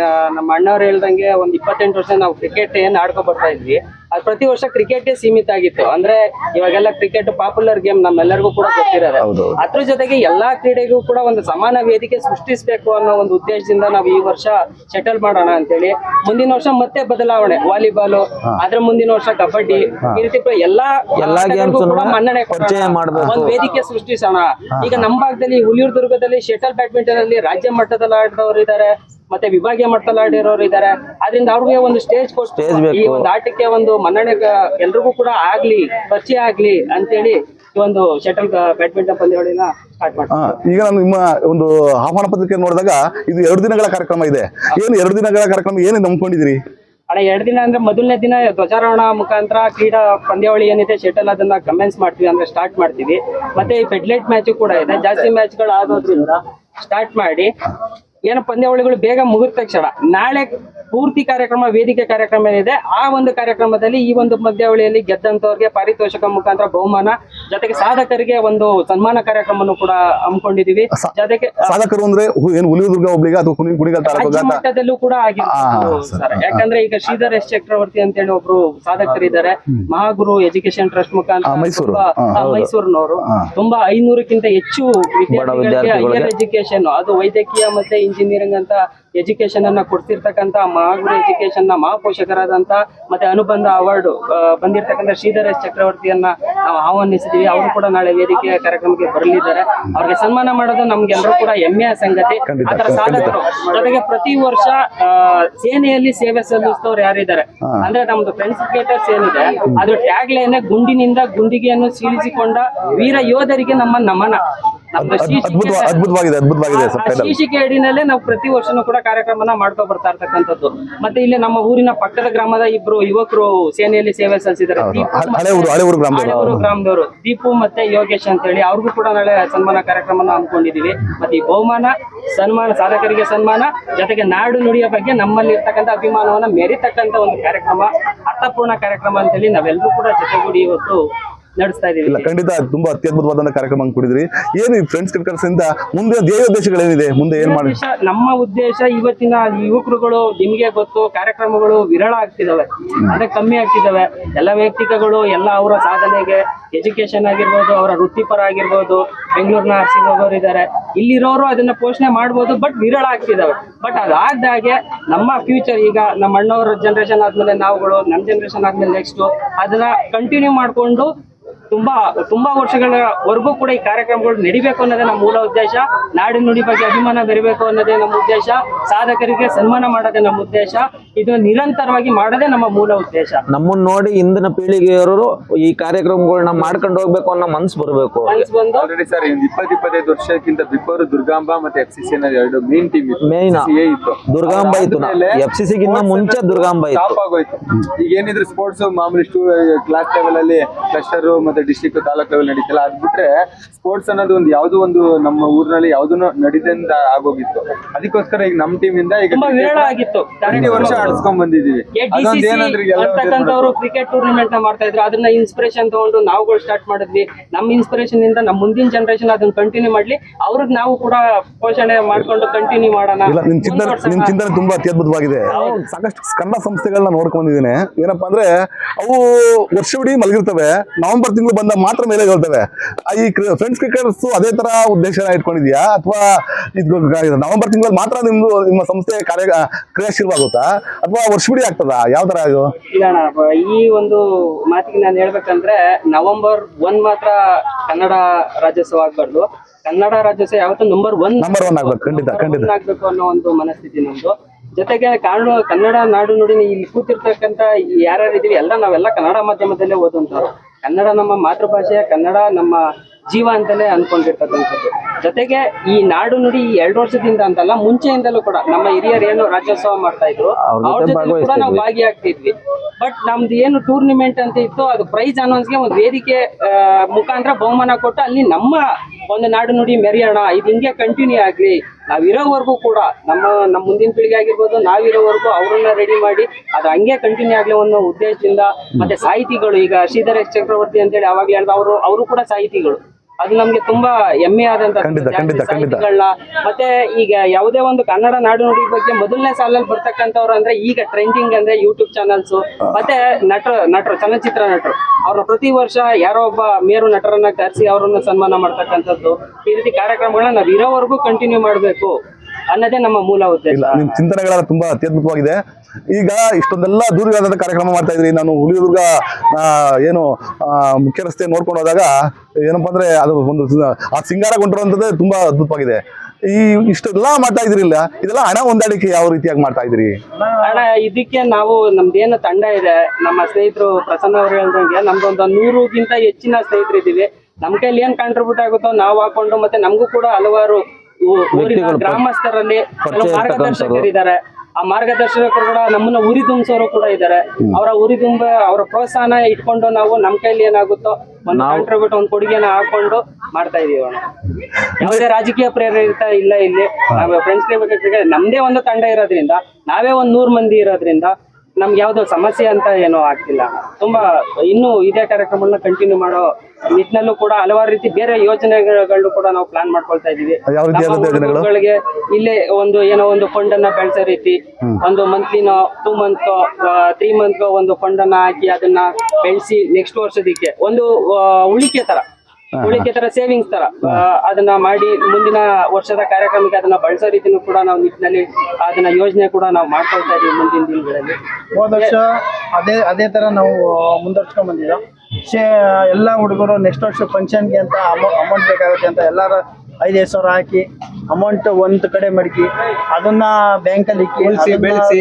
S5: ಆ, ನಮ್ಮ ಅಣ್ಣವ್ರು ಹೇಳ್ದಂಗೆ ಒಂದ್ ಇಪ್ಪತ್ತೆಂಟು ವರ್ಷ ನಾವು ಕ್ರಿಕೆಟ್ ಏನ್ ಆಡ್ಕೊ ಬರ್ತಾ ಇದ್ವಿ. ಅದ್ ಪ್ರತಿ ವರ್ಷ ಕ್ರಿಕೆಟ್ ಸೀಮಿತ ಆಗಿತ್ತು. ಅಂದ್ರೆ ಇವಾಗೆಲ್ಲ ಕ್ರಿಕೆಟ್ ಪಾಪ್ಯುಲರ್ ಗೇಮ್ ನಮ್ಮೆಲ್ಲರಿಗೂ ಕೂಡ ಗೊತ್ತಿರೋದು. ಅದ್ರ ಜೊತೆಗೆ ಎಲ್ಲಾ ಕ್ರೀಡೆಗೂ ಕೂಡ ಒಂದು ಸಮಾನ ವೇದಿಕೆ ಸೃಷ್ಟಿಸಬೇಕು ಅನ್ನೋ ಒಂದು ಉದ್ದೇಶದಿಂದ ನಾವು ಈ ವರ್ಷ ಸೆಟಲ್ ಮಾಡೋಣ ಅಂತೇಳಿ. ಮುಂದಿನ ವರ್ಷ ಮತ್ತೆ ಬದಲಾವಣೆ. ವಾಲಿಬಾಲ್ ಅದ್ರ ಮುಂದಿನ ವರ್ಷ ಕಬಡ್ಡಿ ಈ ರೀತಿ ಎಲ್ಲಾ
S2: ಎಲ್ಲಾ
S5: ಮನ್ನಣೆ
S2: ಒಂದು
S5: ಒಂದ್ ವೇದಿಕೆ ಸೃಷ್ಟಿಸೋಣ. ಈಗ ನಮ್ಮ ಭಾಗದಲ್ಲಿ ಹುಲಿಯೂರ್ ದುರ್ಗದಲ್ಲಿ ಶಟಲ್ ಬ್ಯಾಡ್ಮಿಂಟನ್ ಅಲ್ಲಿ ರಾಜ್ಯ ಮಟ್ಟದಲ್ಲಿ ಆಡಿದವರು ಇದ್ದಾರೆ ಮತ್ತೆ ವಿಭಾಗೀಯ ಮಟ್ಟದಲ್ಲಿ ಆಡಿರೋರು ಇದ್ದಾರೆ. ಅದರಿಂದ ಅವ್ರಿಗೆ ಒಂದು ಸ್ಟೇಜ್ ಕೊಟ್ಟು ಈ ಒಂದು ಆಟಕ್ಕೆ ಒಂದು ಮನ್ನಣೆ ಎಲ್ರಿಗೂ ಕೂಡ ಆಗ್ಲಿ ಪರಿಚಯ ಆಗ್ಲಿ ಅಂತೇಳಿ ಈ ಒಂದು ಶಟಲ್ ಬ್ಯಾಡ್ಮಿಂಟನ್ ಪಂದ್ಯಾವಳಿನ ಸ್ಟಾರ್ಟ್ ಮಾಡ್ತಾರೆ.
S1: ಈಗ ನಾನು ನಿಮ್ಮ ಒಂದು ಆಹ್ವಾನ ಪತ್ರಿಕೆ ನೋಡಿದಾಗ ಇದು ಎರಡು ದಿನಗಳ ಕಾರ್ಯಕ್ರಮ ಇದೆ. ಏನು ಎರಡು ದಿನಗಳ ಕಾರ್ಯಕ್ರಮ ಏನು ನಂಬ್ಕೊಂಡಿದ್ರಿ
S5: ಅಣ್ಣ ಎರಡು ದಿನ ಅಂದ್ರೆ ಮೊದಲನೇ ದಿನ ಧ್ವಜಾರೋಹಣ ಮುಖಾಂತರ ಕ್ರೀಡಾ ಪಂದ್ಯಾವಳಿ ಏನಿದೆ ಶಟಲ್ ಅದನ್ನ ಕಮೆನ್ಸ್ ಮಾಡ್ತೀವಿ ಅಂದ್ರೆ ಸ್ಟಾರ್ಟ್ ಮಾಡ್ತೀವಿ. ಮತ್ತೆ ಈ ಫೆಡ್ಲೈಟ್ ಮ್ಯಾಚ್ ಕೂಡ ಇದೆ. ಜಾಸ್ತಿ ಮ್ಯಾಚ್ಗಳು ಆಗೋದ್ರಿಂದ ಸ್ಟಾರ್ಟ್ ಮಾಡಿ ಏನೋ ಪಂದ್ಯಾವಳಿಗಳು ಬೇಗ ಮುಗಿದ ತಕ್ಷಣ. ನಾಳೆ ಪೂರ್ತಿ ಕಾರ್ಯಕ್ರಮ ವೇದಿಕೆ ಕಾರ್ಯಕ್ರಮ ಏನಿದೆ ಆ ಒಂದು ಕಾರ್ಯಕ್ರಮದಲ್ಲಿ ಈ ಒಂದು ಪಂದ್ಯಾವಳಿಯಲ್ಲಿ ಗೆದ್ದಂತವ್ರಿಗೆ ಪಾರಿತೋಷಕ ಮುಖಾಂತರ ಬಹುಮಾನ ಜೊತೆಗೆ ಸಾಧಕರಿಗೆ ಒಂದು ಸನ್ಮಾನ ಕಾರ್ಯಕ್ರಮವನ್ನು ಕೂಡ ಹಮ್ಮಿಕೊಂಡಿದೀವಿ ಜೊತೆಗೆ
S1: ಸಾಧಕರು ಅಂದ್ರೆ ಏನು ಹುಲಿದುರ್ಗ ಒಬ್ಳಿಗೆ ಅಥವಾ ಕುಣಿಗಲ್
S5: ಮಟ್ಟದಲ್ಲೂ ಕೂಡ
S1: ಆಗಿದೆ
S5: ಸರ್. ಯಾಕಂದ್ರೆ ಈಗ ಶ್ರೀಧರ್ ಎಸ್ ಚಕ್ರವರ್ತಿ ಅಂತ ಹೇಳಿ ಒಬ್ರು ಸಾಧಕರಿದ್ದಾರೆ. ಮಹಾಗುರು ಎಜುಕೇಶನ್ ಟ್ರಸ್ಟ್ ಮುಖಾಂತರ ಮೈಸೂರಿನವರು ತುಂಬಾ ಐನೂರಕ್ಕಿಂತ ಹೆಚ್ಚು ವಿದ್ಯಾರ್ಥಿಗಳಿಗೆ
S2: ವಿದ್ಯಾರ್ಥಿಗಳಿಗೆ
S5: ಹೈಯರ್ ಎಜುಕೇಶನ್ ಅದು ವೈದ್ಯಕೀಯ ಮತ್ತೆ ಇಂಜಿನಿಯರಿಂಗ್ ಅಂತ ಎಜುಕೇಶನ್ ಅನ್ನ ಕೊಡ್ತಿರ್ತಕ್ಕಂತ ಮಹಾಗುರು ಎಜುಕೇಶನ್ನ ಮಹಾಪೋಷಕರಾದಂತ ಮತ್ತೆ ಅನುಬಂಧ ಅವಾರ್ಡ್ ಬಂದಿರ್ತಕ್ಕಂತ ಶ್ರೀಧರ್ ಚಕ್ರವರ್ತಿಯನ್ನ ನಾವು ಆಹ್ವಾನಿಸಿದೀವಿ. ಅವರು ಕೂಡ ನಾಳೆ ವೇದಿಕೆಯ ಕಾರ್ಯಕ್ರಮಕ್ಕೆ ಬರಲಿದ್ದಾರೆ. ಅವ್ರಿಗೆ ಸನ್ಮಾನ ಮಾಡೋದು ನಮ್ಗೆಲ್ಲರೂ ಕೂಡ ಹೆಮ್ಮೆಯ ಸಂಗತಿ.
S1: ಅದರ
S5: ಸಾಧಕರು ಜೊತೆಗೆ ಪ್ರತಿ ವರ್ಷ ಸೇನೆಯಲ್ಲಿ ಸೇವೆ ಸಲ್ಲಿಸಿದವ್ರು ಯಾರಿದ್ದಾರೆ? ಅಂದ್ರೆ ನಮ್ದು ಫ್ರೆಂಡ್ಸ್ ಕ್ರಿಕೆಟರ್ಸ್ ಏನಿದೆ ಅದು ಟ್ಯಾಗ್ ಲೈನ್ ಗುಂಡಿನಿಂದ ಗುಂಡಿಗೆಯನ್ನು ಸೀಳಿಸಿಕೊಂಡ ವೀರ ಯೋಧರಿಗೆ ನಮ್ಮ ನಮನ.
S1: ಅದ್ಭುತವಾಗಿದೆ ಅದ್ಭುತವಾಗಿದೆ
S5: ಶೀರ್ಷಿಕೆ ಅಡಿನಲ್ಲೇ ನಾವು ಪ್ರತಿ ವರ್ಷನೂ ಕೂಡ ಕಾರ್ಯಕ್ರಮನ ಮಾಡ್ಕೊ ಬರ್ತಾ ಇರ್ತಕ್ಕಂಥದ್ದು. ಮತ್ತೆ ಇಲ್ಲಿ ನಮ್ಮ ಊರಿನ ಪಕ್ಕದ ಗ್ರಾಮದ ಇಬ್ರು ಯುವಕರು ಸೇನೆಯಲ್ಲಿ ಸೇವೆ ಸಲ್ಲಿಸಿದ್ದಾರೆ.
S1: ಗ್ರಾಮದವರು.
S5: ದೀಪು ಮತ್ತೆ ಯೋಗೇಶ್ ಅಂತ ಹೇಳಿ ಅವ್ರಿಗೂ ಕೂಡ ನಾಳೆ ಸನ್ಮಾನ ಕಾರ್ಯಕ್ರಮನ ಹಮ್ಮಿಕೊಂಡಿದೀವಿ ಮತ್ತೆ ಈ ಬಹುಮಾನ ಸನ್ಮಾನ ಸಾಧಕರಿಗೆ ಸನ್ಮಾನ ಜೊತೆಗೆ ನಾಡು ನುಡಿಯ ಬಗ್ಗೆ ನಮ್ಮಲ್ಲಿ ಇರ್ತಕ್ಕಂಥ ಅಭಿಮಾನವನ್ನ ಮೆರಿತಕ್ಕಂಥ ಒಂದು ಕಾರ್ಯಕ್ರಮ ಅರ್ಥಪೂರ್ಣ ಕಾರ್ಯಕ್ರಮ ಅಂತ ಹೇಳಿ ನಾವೆಲ್ಲರೂ ಕೂಡ ಜೊತೆಗೂಡಿ ಇವತ್ತು ನಡೆಸ್ತಾ ಇದೀವಿ.
S1: ಇಲ್ಲ ಖಂಡಿತ ತುಂಬಾ ಅತ್ಯದ್ಭುತವಾದ ಕಾರ್ಯಕ್ರಮ ಕೊಡಿದ್ರಿ. ಏನು ಈ ಫ್ರೆಂಡ್ಸ್ ಕಟ್ಕರ್ಸಿಂದ ಮುಂದೆ ಧ್ಯೇಯ ಉದ್ದೇಶಗಳೇನಿದೆ ಮುಂದೆ ಏನ್ ಮಾಡಿ
S5: ನಮ್ಮ ಉದ್ದೇಶ ಇವತ್ತಿನ ಯುವಕರುಗಳು ನಿಮ್ಗೆ ಗೊತ್ತು ಕಾರ್ಯಕ್ರಮಗಳು ವಿರಳ ಆಗ್ತಿದಾವೆ. ಅಂದ್ರೆ ಕಮ್ಮಿ ಆಗ್ತಿದಾವೆ. ಎಲ್ಲ ವ್ಯಕ್ತಿಗಳು ಎಲ್ಲ ಅವರ ಸಾಧನೆಗೆ ಎಜುಕೇಶನ್ ಆಗಿರ್ಬೋದು ಅವರ ವೃತ್ತಿಪರ ಆಗಿರ್ಬೋದು ಬೆಂಗಳೂರಿನ ಆರ್ಸಿ ಹೋಗೋರು ಇದ್ದಾರೆ ಇಲ್ಲಿರೋರು ಅದನ್ನ ಪೋಷಣೆ ಮಾಡ್ಬೋದು ಬಟ್ ವಿರಳ ಆಗ್ತಿದಾವೆ. ಬಟ್ ಅದಾದಾಗೆ ನಮ್ಮ ಫ್ಯೂಚರ್ ಈಗ ನಮ್ಮ ಅಣ್ಣವ್ರ ಜನರೇಷನ್ ಆದ್ಮೇಲೆ ನಾವುಗಳು ನಮ್ಮ ಜನರೇಷನ್ ಆದ್ಮೇಲೆ ನೆಕ್ಸ್ಟ್ ಅದನ್ನ ಕಂಟಿನ್ಯೂ ಮಾಡ್ಕೊಂಡು ತುಂಬಾ ತುಂಬಾ ವರ್ಷಗಳವರೆಗೂ ಕೂಡ ಈ ಕಾರ್ಯಕ್ರಮಗಳು ನಡಿಬೇಕು ಅನ್ನೋದೇ ನಮ್ಮ ಮೂಲ ಉದ್ದೇಶ. ನಾಡಿನ ನುಡಿ ಬಗ್ಗೆ ಅಭಿಮಾನ ಬೆರಿಬೇಕು ಅನ್ನೋದೇ ನಮ್ಮ ಉದ್ದೇಶ. ಸಾಧಕರಿಗೆ ಸನ್ಮಾನ ಮಾಡೋದೇ ನಮ್ಮ ಉದ್ದೇಶ. ಇದು ನಿರಂತರವಾಗಿ ಮಾಡೋದೇ ನಮ್ಮ ಮೂಲ ಉದ್ದೇಶ.
S2: ನಮ್ಮನ್ನ ನೋಡಿ ಇಂದಿನ ಪೀಳಿಗೆಯವರು ಈ ಕಾರ್ಯಕ್ರಮಗಳನ್ನ ಮಾಡ್ಕೊಂಡು ಹೋಗ್ಬೇಕು ಅನ್ನೋ ಮನ್ಸು ಬರಬೇಕು.
S5: ಮನ್ಸ್ ಬಂದು?
S3: ಆಲ್ರೆಡಿ ಸರ್ ಇಪ್ಪತ್ ಇಪ್ಪತ್ತೈದು ವರ್ಷಕ್ಕಿಂತ ಬಿಫೋರ್ ದುರ್ಗಾಂಬ ಮತ್ತೆ ಎಫ್ ಸಿ ಸಿ ಎರಡು ಮೇನ್ ಟೀಮ್. FCCA ಇತ್ತು.
S2: ದುರ್ಗಾಂಬ ಇತ್ತು ಎಫ್ ಸಿ ಸಿಗಿನ್ನ ಮುಂಚೆ ದುರ್ಗಾಂಬ ಇತ್ತು.
S3: ಆಗೋಯ್ತು. ಈಗ ಏನಿದ್ರು ಸ್ಪೋರ್ಟ್ಸ್ ಮಾಮೂಲಿ ಕ್ಲಾಸ್ ಲೆವೆಲ್ ಅಲ್ಲಿ ಕ್ಲಸ್ಟರ್ ಮತ್ತೆ ಡಿಸ್ಟ್ರಿಕ್ಟ್ ತಾಲೂಕ್ ಲೆವೆಲ್ ನಡೀತಲ್ಲ ಅದ್ ಬಿಟ್ರೆ ಸ್ಪೋರ್ಟ್ಸ್ ಅನ್ನೋದು ಒಂದು ಯಾವ್ದು ಒಂದು ನಮ್ಮ ಊರಿನಲ್ಲಿ ಯಾವ್ದನ್ನು ನಡೀದಿಂದ ಆಗೋಗಿತ್ತು. ಅದಕ್ಕೋಸ್ಕರ ಈಗ ನಮ್ ಟೀಮ್ ಇಂದ ಈಗ
S5: ತುಂಬಾ ವಿರಳ ಆಗಿತ್ತು.
S3: ಪ್ರತಿ ವರ್ಷ ಆಡಿಸ್ಕೊಂಡ್ ಬಂದಿದೀವಿ.
S5: ಅಂತಕ್ಕಂಥವ್ರು ಕ್ರಿಕೆಟ್ ಟೂರ್ನಮೆಂಟ್ನ ಮಾಡ್ತಾ ಇದ್ರು. ಅದನ್ನ ಇನ್ಸ್ಪಿರೇಷನ್ ತಗೊಂಡು ನಾವುಗಳು ಸ್ಟಾರ್ಟ್ ಮಾಡಿದ್ವಿ. ನಮ್ಮ ಇನ್ಸ್ಪಿರೇಷನ್ ಇಂದ ನಮ್ಮ ಮುಂದಿನ ಜನರೇಷನ್ ಅದನ್ನ ಕಂಟಿನ್ಯೂ ಮಾಡ್ಲಿ. ಅವ್ರಿಗೆ ನಾವು ಕೂಡ ಪೋಷಣೆ ಮಾಡ್ಕೊಂಡು ಕಂಟಿನ್ಯೂ ಮಾಡೋಣ.
S1: ನಿಮ್ ಚಿಂತನೆ. ನಿಮ್ ಚಿಂತನೆ ತುಂಬಾ ಅತ್ಯದ್ಭುತವಾಗಿದೆ. ಸಾಕಷ್ಟು ಕನ್ನಡ ಸಂಸ್ಥೆಗಳನ್ನ ನೋಡ್ಕೊಂಡಿದ್ದೀನಿ. ಏನಪ್ಪಾ ಅಂದ್ರೆ ಅವು ವರ್ಷವಿಡೀ ಮಲಗಿರ್ತವೆ. ನವೆಂಬರ್ ತಿಂಗಳು ಬಂದ ಮಾತ್ರ ಮೇಲೆ ಹೇಳ್ತವೆ. ಈ ಫ್ರೆಂಡ್ಸ್ ಕ್ರಿಕೆಟರ್ಸ್ ಅದೇ ತರ ಉದ್ದೇಶ ಇಟ್ಕೊಂಡಿದ್ಯಾ? ಅಥವಾ ಇದು ನವೆಂಬರ್ ತಿಂಗಳಲ್ಲಿ ಮಾತ್ರ ನಿಮ್ದು ನಿಮ್ಮ ಸಂಸ್ಥೆ ಕಾರ್ಯ ಕ್ರಿಯಾಶೀಲವಾಗುತ್ತಾ? ಅಥವಾ ವರ್ಷವಿಡೀ ಆಗ್ತದಾ? ಯಾವ ತರ ಇದು?
S5: ಇಲ್ಲ ಈ ಒಂದು ಮಾತಿಗೆ ನಾನು ಹೇಳ್ಬೇಕಂದ್ರೆ ನವೆಂಬರ್ ಒನ್ ಮಾತ್ರ ಕನ್ನಡ ರಾಜ್ಯೋತ್ಸವ ಆಗ್ಬಾರ್ದು. ಕನ್ನಡ ರಾಜ್ಯೋತ್ಸವ ಯಾವತ್ತೂ ನಂಬರ್ ಒನ್
S1: ನಂಬರ್ ಒನ್ ಆಗ್ಬೇಕು, ಖಂಡಿತ, ಖಂಡಿತ.
S5: ಆಗ್ಬೇಕು ಅನ್ನೋ ಒಂದು ಮನಸ್ಥಿತಿ ನಮ್ದು. ಜೊತೆಗೆ ಕಾರಣ ಕನ್ನಡ ನಾಡು ನೋಡಿ ಇಲ್ಲಿ ಕೂತಿರ್ತಕ್ಕಂತ ಯಾರ್ಯಾರು ಇದೀವಿ ಎಲ್ಲ ನಾವೆಲ್ಲ ಕನ್ನಡ ಮಾಧ್ಯಮದಲ್ಲೇ ಓದುವಂತವ್ರು ಕನ್ನಡ ನಮ್ಮ ಮಾತೃಭಾಷೆ ಕನ್ನಡ ನಮ್ಮ ಜೀವ ಅಂತಲೇ ಅನ್ಕೊಂಡಿರ್ತಕ್ಕಂಥದ್ದು ಜೊತೆಗೆ ಈ ನಾಡು ನುಡಿ ಈ ಎರಡು ವರ್ಷದಿಂದ ಅಂತಲ್ಲ ಮುಂಚೆಯಿಂದಲೂ ಕೂಡ ನಮ್ಮ ಹಿರಿಯರು ಏನು ರಾಜ್ಯೋತ್ಸವ ಮಾಡ್ತಾ ಇದ್ರು
S2: ಅವ್ರ ಜೊತೆ
S5: ಕೂಡ ನಾವು. ಭಾಗಿಯಾಗ್ತಿದ್ವಿ ಬಟ್ ನಮ್ದು ಏನು ಟೂರ್ನಿಮೆಂಟ್ ಅಂತ ಇತ್ತು ಅದು ಪ್ರೈಸ್ ಅನೌನ್ಸ್ಗೆ ಒಂದು ವೇದಿಕೆ ಮುಖಾಂತರ ಬಹುಮಾನ ಕೊಟ್ಟು ಅಲ್ಲಿ ನಮ್ಮ ಒಂದು ನಾಡು ನುಡಿ ಮೆರೆಯೋಣ ಇದು ಹಿಂಗೆ ಕಂಟಿನ್ಯೂ ಆಗ್ಲಿ ನಾವ್ ಇರೋವರೆಗೂ ಕೂಡ ನಮ್ಮ ನಮ್ಮ ಮುಂದಿನ ಪೀಳಿಗೆ ಆಗಿರ್ಬೋದು, ನಾವಿರೋವರೆಗೂ ಅವರನ್ನ ರೆಡಿ ಮಾಡಿ ಅದು ಹಂಗೆ ಕಂಟಿನ್ಯೂ ಆಗಲಿ ಅನ್ನೋ ಉದ್ದೇಶದಿಂದ ಮತ್ತೆ ಸಾಹಿತಿಗಳು ಈಗ ಶ್ರೀಧರ ಚಕ್ರವರ್ತಿ ಅಂತೇಳಿ ಅವಾಗ್ಲೇ ಹೇಳಿದ ಅವರು ಅವರು ಕೂಡ ಸಾಹಿತಿಗಳು. ಅದು ನಮ್ಗೆ ತುಂಬಾ ಹೆಮ್ಮೆ ಆದಂತ. ಮತ್ತೆ ಈಗ ಯಾವುದೇ ಒಂದು ಕನ್ನಡ ನಾಡು ನುಡಿ ಬಗ್ಗೆ ಮೊದಲನೇ ಸಾಲಲ್ಲಿ ಬರ್ತಕ್ಕಂಥವ್ರು ಅಂದ್ರೆ ಈಗ ಟ್ರೆಂಡಿಂಗ್ ಅಂದ್ರೆ ಯೂಟ್ಯೂಬ್ ಚಾನಲ್ಸ್ ಮತ್ತೆ ನಟರು ನಟರು ಚಲನಚಿತ್ರ ನಟರು. ಅವ್ರ ಪ್ರತಿ ವರ್ಷ ಯಾರೋ ಒಬ್ಬ ಮೇರು ನಟರನ್ನ ಕರೆಸಿ ಅವರನ್ನ ಸನ್ಮಾನ ಮಾಡ್ತಕ್ಕಂಥದ್ದು. ಈ ರೀತಿ ಕಾರ್ಯಕ್ರಮಗಳನ್ನ ನಾವ್ ಇರೋವರೆಗೂ ಕಂಟಿನ್ಯೂ ಮಾಡ್ಬೇಕು ಅನ್ನೋದೇ ನಮ್ಮ ಮೂಲ ಉದ್ದೇಶ.
S1: ಚಿಂತನೆಗಳೆಲ್ಲ ತುಂಬಾ ಅತ್ಯದ್ಭುತವಾಗಿದೆ. ಈಗ ಇಷ್ಟೊಂದೆಲ್ಲ ದೂರವಾದ ಕಾರ್ಯಕ್ರಮ ಮಾಡ್ತಾ ಇದ್ರಿ. ನಾನು ಹುಲಿದುರ್ಗ ಏನು ಮುಖ್ಯ ರಸ್ತೆ ನೋಡ್ಕೊಂಡು ಹೋದಾಗ ಏನಪ್ಪ ಅಂದ್ರೆ ಅದು ಒಂದು ಆ ಸಿಂಗಾರ ಕೊಂಡಿರುವಂತದ್ದೇ ತುಂಬಾ ಅದ್ಭುತವಾಗಿದೆ. ಈ ಇಷ್ಟೆಲ್ಲ ಮಾಡ್ತಾ ಇದ್ರಿಲ್ಲ. ಇದೆಲ್ಲ ಹಣ ಹೊಂದಾಣಿಕೆ ಯಾವ ರೀತಿಯಾಗಿ ಮಾಡ್ತಾ ಇದ್ರಿ?
S5: ಅಣ್ಣ ಇದಕ್ಕೆ ನಾವು ನಮ್ದೇನು ತಂಡ ಇದೆ. ನಮ್ಮ ಸ್ನೇಹಿತರು ಪ್ರಸನ್ನ ಅವರು ಹೇಳ್ದಂಗೆ ನಮ್ದೊಂದು ನೂರುಗಿಂತ ಹೆಚ್ಚಿನ ಸ್ನೇಹಿತರು ಇದೀವಿ ನಮ್ ಕೈಲಿ ಏನ್ ಕಾಂಟ್ರಿಬ್ಯೂಟ್ ಆಗುತ್ತೋ ನಾವು ಹಾಕೊಂಡು ಮತ್ತೆ ನಮಗೂ ಕೂಡ ಹಲವಾರು ಊರಿನ ಗ್ರಾಮಸ್ಥರಲ್ಲಿ ಕೆಲವು
S2: ಪರಿಚಯ
S5: ಮಾರ್ಗದರ್ಶಕರು ಇದ್ದಾರೆ ಆ ಮಾರ್ಗದರ್ಶಕರು ಕೂಡ ನಮ್ಮನ್ನ ಉರಿ ತುಂಬಿಸೋರು ಕೂಡ ಇದ್ದಾರೆ. ಅವರ ಉರಿ ತುಂಬ ಅವರ ಪ್ರೋತ್ಸಾಹನ ಇಟ್ಕೊಂಡು ನಾವು ನಮ್ ಕೈಲಿ ಏನಾಗುತ್ತೋ ಒಂದು ಕಾಂಟ್ರಿಬ್ಯೂಟ್ ಒಂದು ಕೊಡುಗೆನ ಹಾಕೊಂಡು ಮಾಡ್ತಾ ಇದೀವಿ ಅಣ್ಣ ಯಾವುದೇ ರಾಜಕೀಯ ಪ್ರೇರಿತ ಇಲ್ಲ ಇಲ್ಲಿ. ನಾವು ಫ್ರೆಂಡ್ಸ್ ನಮ್ದೇ ಒಂದು ತಂಡ ಇರೋದ್ರಿಂದ ನಾವೇ ಒಂದ್ ನೂರ್ ಮಂದಿ ಇರೋದ್ರಿಂದ ನಮ್ಗೆ ಯಾವ್ದೋ ಸಮಸ್ಯೆ ಅಂತ ಏನೋ ಆಗ್ತಿಲ್ಲ. ತುಂಬಾ ಇನ್ನೂ ಇದೇ ಕಾರ್ಯಕ್ರಮಗಳನ್ನ ಕಂಟಿನ್ಯೂ ಮಾಡೋ ನಿಟ್ಟಿನಲ್ಲೂ ಕೂಡ ಹಲವಾರು ರೀತಿ ಬೇರೆ ಯೋಜನೆಗಳು ಕೂಡ ನಾವು ಪ್ಲಾನ್ ಮಾಡ್ಕೊಳ್ತಾ ಇದೀವಿ
S1: ಯೋಜನೆಗಳು?
S5: ಇಲ್ಲೇ ಒಂದು ಏನೋ ಒಂದು ಫಂಡ್ ಅನ್ನ ಬೆಳೆಸೋ ರೀತಿ ಒಂದು ಮಂತ್ಲಿನೋ ಟೂ ಮಂತ್ ತ್ರೀ ಮಂತ್ ಒಂದು ಫಂಡ್ ಅನ್ನ ಹಾಕಿ ಅದನ್ನ ಬೆಳೆಸಿ ನೆಕ್ಸ್ಟ್ ವರ್ಷದಕ್ಕೆ ಒಂದು ಉಳಿಕೆ ತರ. ಉಳಿಕೆ ತರ ಸೇವಿಂಗ್ಸ್ ತರ. ಅದನ್ನ ಮಾಡಿ ಮುಂದಿನ ವರ್ಷದ ಕಾರ್ಯಕ್ರಮಕ್ಕೆ ಅದನ್ನ ಬಳಸೋ ರೀತಿನೂ ಕೂಡ ನಾವು ನಿಟ್ಟಿನಲ್ಲಿ ಅದನ್ನ ಯೋಜನೆ ಕೂಡ ನಾವು ಮಾಡ್ಕೊಳ್ತಾ ಇದೀವಿ ಮುಂದಿನ ದಿನಗಳಲ್ಲಿ.
S4: ಹೋದ ವರ್ಷ ಅದೇ ಅದೇ ತರ ನಾವು ಮುಂದುವರ್ಸ್ಕೊಂಡ್ ಶೇ ಎಲ್ಲ ಹುಡುಗರು ನೆಕ್ಸ್ಟ್ ವರ್ಷ ಫಂಕ್ಷನ್ಗೆ ಅಂತ ಅಮೌಂಟ್ ಬೇಕಾಗುತ್ತೆ ಅಂತ ಎಲ್ಲಾರ ಐದೈದು ಸಾವಿರ ಹಾಕಿ ಅಮೌಂಟ್ ಒಂದ್ ಕಡೆ ಮಡಕಿ ಅದನ್ನ ಬ್ಯಾಂಕಲ್ಲಿ ಇಕ್ಕಿ
S3: ಬೆಳೆಸಿ.